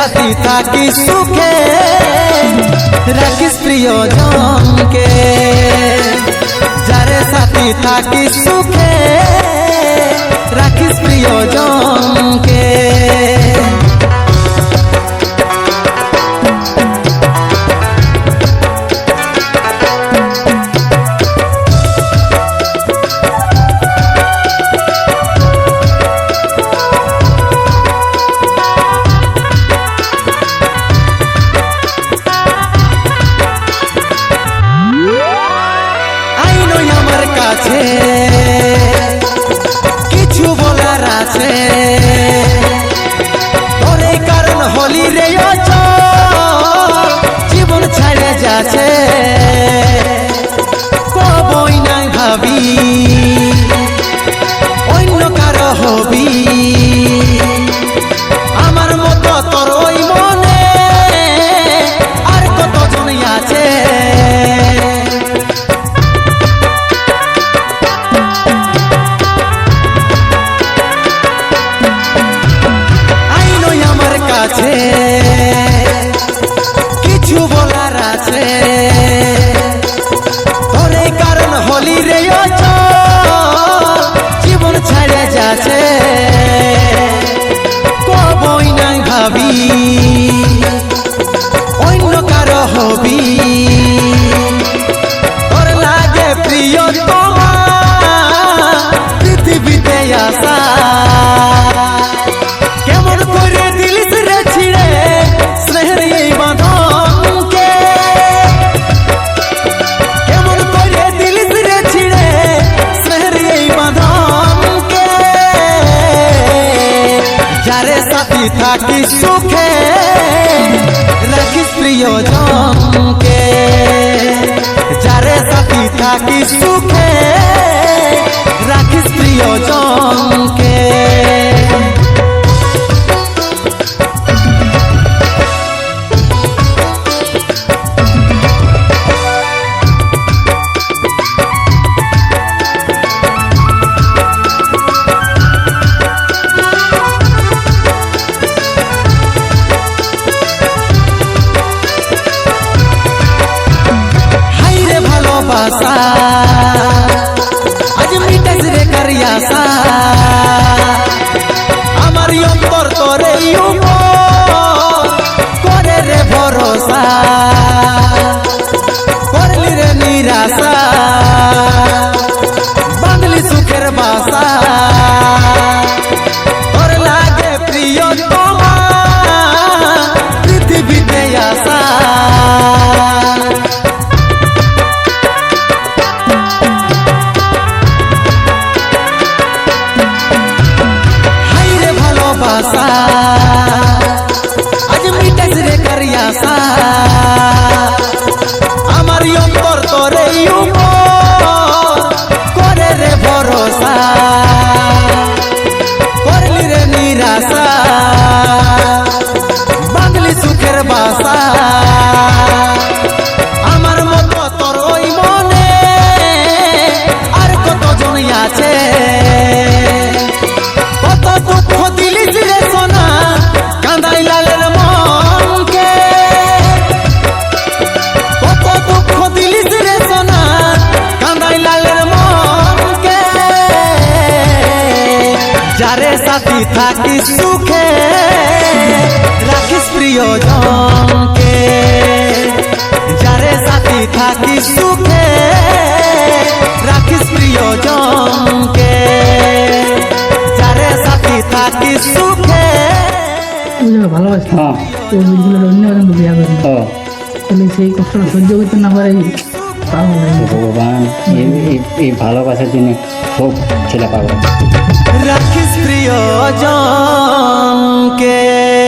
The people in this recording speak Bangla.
থাকি সুখে রাখিস প্রিয়জনকে যারে সাথী থাকি সুখে রাখিস প্রিয়জনকে আইনই আমার কাছে বলার আছে। যাচ্ছে। কবই ভাবি অন্য কারও হবি। যারে সাথী থাকি সুখে রাখিস প্রিয়জনকে যারে সাথী থাকি সুখে রাখিস প্রিয়জনকে ভালোবাসা আজ মিটাস রে কারিয়াসা আমার অন্তর তোরে ভরসা করলি রে নিরাশা ভালোবাসা আজ মিটাস রে কারিয়াসা আমার অন্তর তোরে উপর করে রে ভরসা যারে সাথী থাকি সুখে রাখিস প্রিয়জনকে। যারে সাথী থাকি সুখে রাখিস প্রিয়জনকে। যারে সাথী থাকি সুখে ভালোবাসি? হ্যাঁ। তো বুঝলো অন্য একজনকে বিয়ে করি। তাহলে সেই কষ্টটা সহ্য করতে না পারে পাগল হয়ে। ভগবান এই ভালোবাসার জন্য সব ছেলে পাগল रख स्त्रियों जान के